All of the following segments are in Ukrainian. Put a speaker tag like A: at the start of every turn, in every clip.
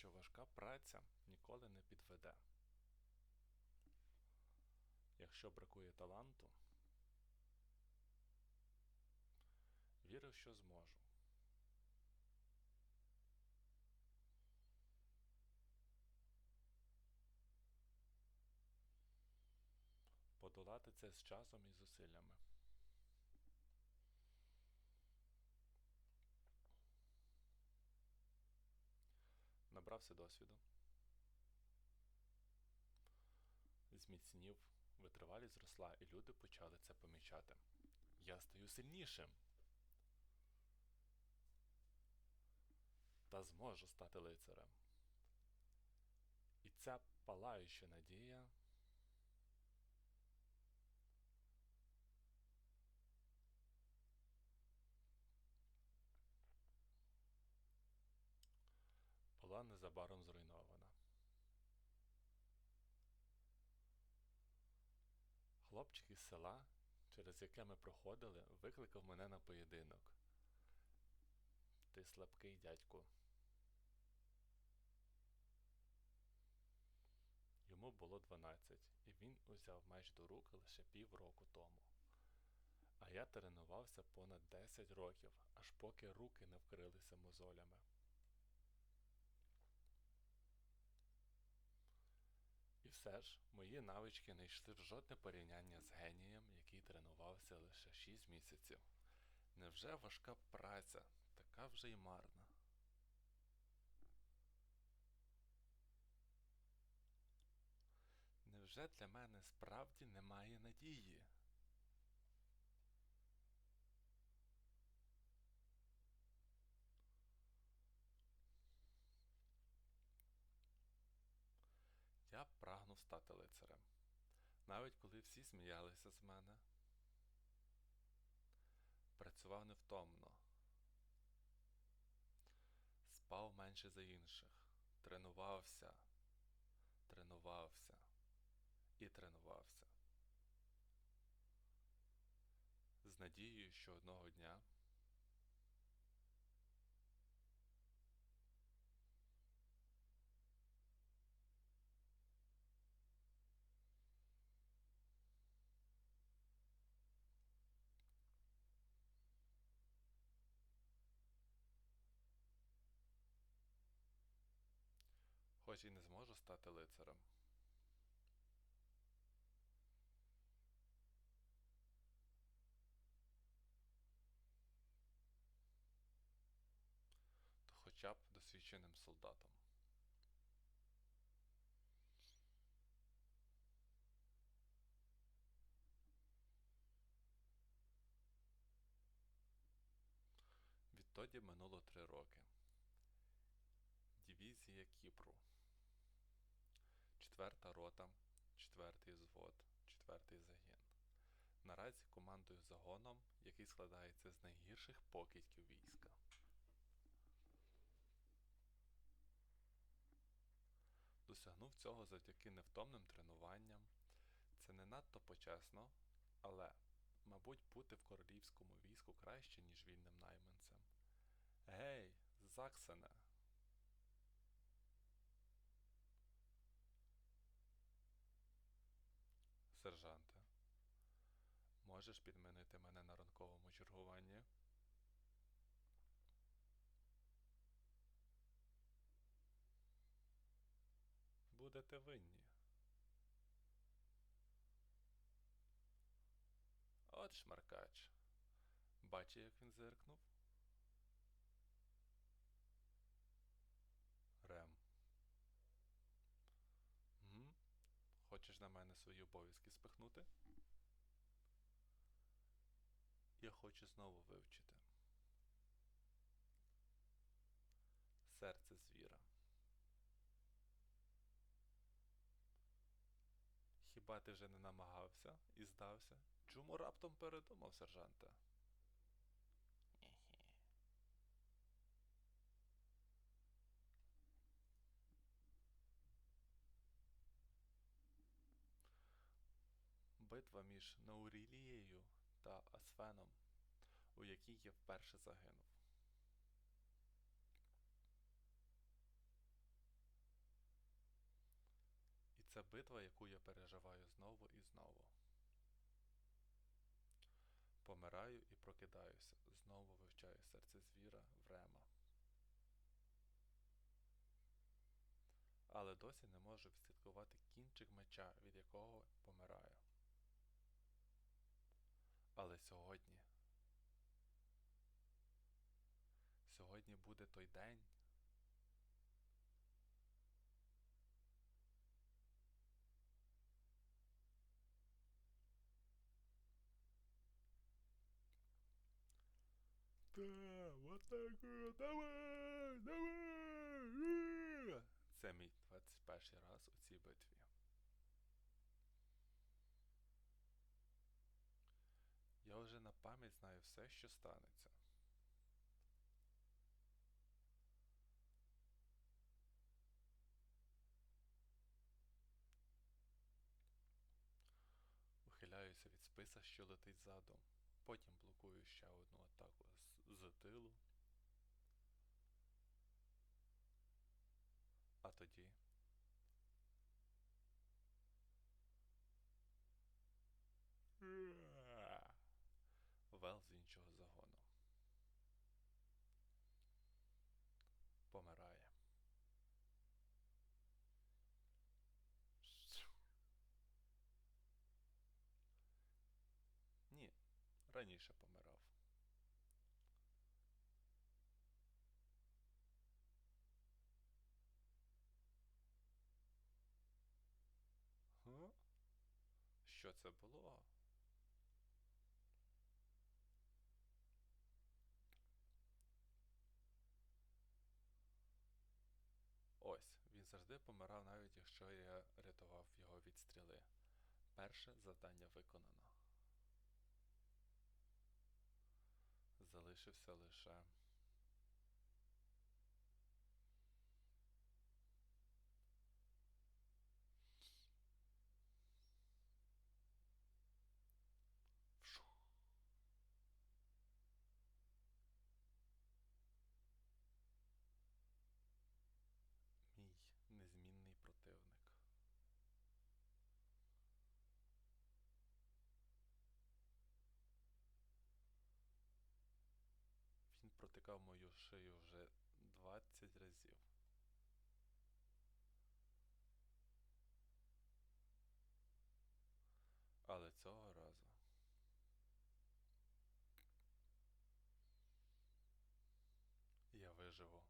A: що важка праця ніколи не підведе. Якщо бракує таланту, вірив, що зможу. Подолати це з часом і зусиллями. Набрався досвіду. Зміцнів, витривалість зросла, і люди почали це помічати. Я стаю сильнішим. Та зможу стати лицарем. І ця палаюча надія Хлопчик із села, через яке ми проходили, викликав мене на поєдинок. Ти слабкий дядьку. Йому було 12, і він узяв меч до рук лише півроку тому. А я тренувався понад 10 років, аж поки руки не вкрилися мозолями. Все ж, мої навички не йшли в жодне порівняння з генієм, який тренувався лише 6 місяців. Невже важка праця, така вже й марна? Невже для мене справді немає надії? Я прагнув стати лицарем, навіть коли всі сміялися з мене. Працював невтомно, спав менше за інших, тренувався, тренувався. І тренувався. З надією, що одного дня хоч і не зможу стати лицарем. То хоча б досвідченим солдатом. Відтоді минуло три роки. Дивізія Кіпру. Четверта рота, четвертий звод, четвертий загін. Наразі командую загоном, який складається з найгірших покидьків війська. Досягнув цього завдяки невтомним тренуванням. Це не надто почесно, але, мабуть, бути в королівському війську краще, ніж вільним найманцем. Гей, Заксене! Сержанте, можеш підмінити мене на ранковому чергуванні? Будете винні. От шмаркач. Бачив, як він зиркнув? На мене свої обов'язки спихнути? Я хочу знову вивчити. Серце звіра. Хіба ти вже не намагався і здався? Чому раптом передумав, сержанте? Хе-хе. Битва між Наурілією та Асфеном, у якій я вперше загинув. І Це битва, яку я переживаю знову і знову. Помираю і прокидаюся, знову вивчаю серце звіра Врема. Але досі не можу відслідкувати кінчик меча, від якого помираю. Але сьогодні. Сьогодні буде той день. Та, вот так, давай, давай. Це мій 21 раз у цій битві. Я вже на пам'ять знаю все, що станеться. Ухиляюся від списа, що летить задом. Потім блокую ще одну атаку з, з тилу. А тоді. Раніше помирав. Га? Що це було? Ось, він завжди помирав, навіть якщо я рятував його від стріли. Перше завдання виконано. Залишився лише. Протикав мою шию вже 20 разів. Але цього разу я виживу.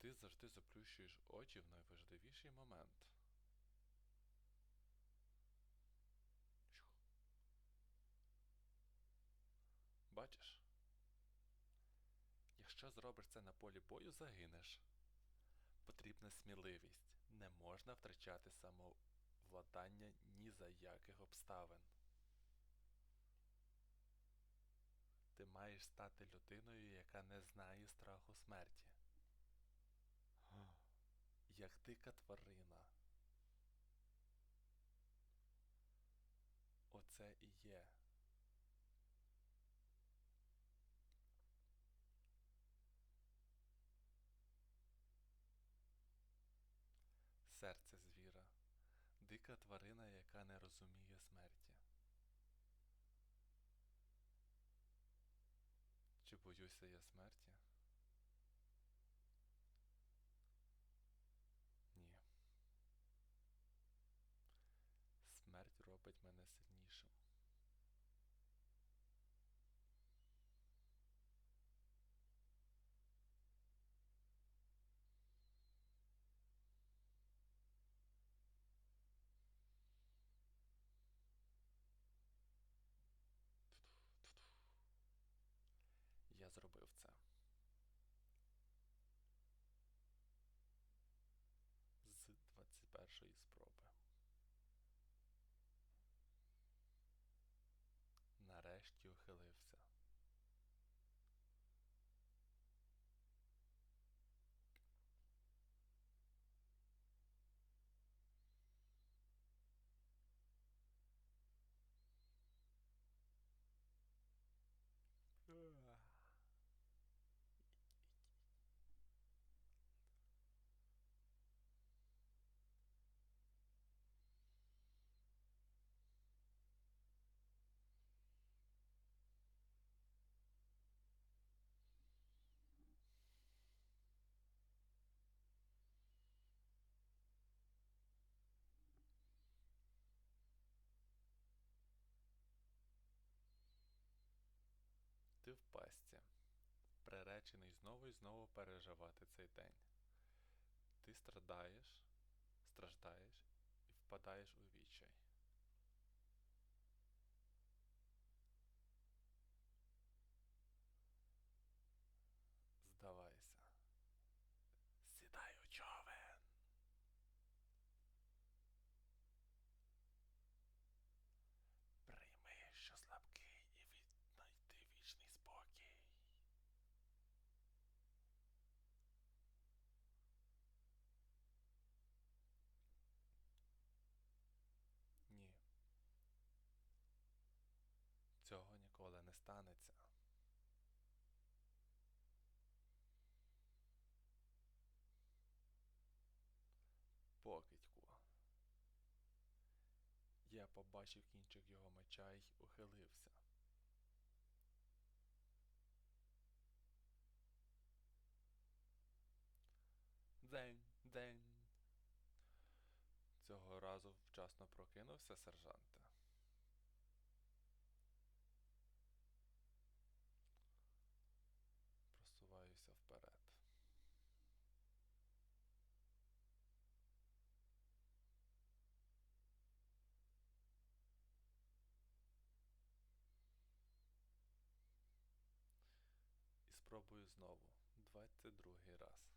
A: Ти завжди заплющуєш очі в найважливіший момент. Якщо зробиш це на полі бою, загинеш. Потрібна сміливість. Не можна втрачати самовладання ні за яких обставин. Ти маєш стати людиною, яка не знає страху смерті. Як дика тварина. Оце і є. Серце звіра, дика тварина, яка не розуміє смерті. Чи боюся я смерті? Ні. Смерть робить мене сильнішим. Я зробив це. З 21 спроби. Нарешті ухилився. Пастці, приречений знову і знову переживати цей день. Ти страдаєш, страждаєш і впадаєш у відчай. Здавайся. Сідай у човен. Прийми, що слабкий і віднайди вічний спокій. Ні. Цього ніколи не станеться. Покидьку. Я побачив кінчик його меча й ухилився. Дзень, дзень. Цього разу вчасно прокинувся сержанте. Спробую знову, двадцять другий раз.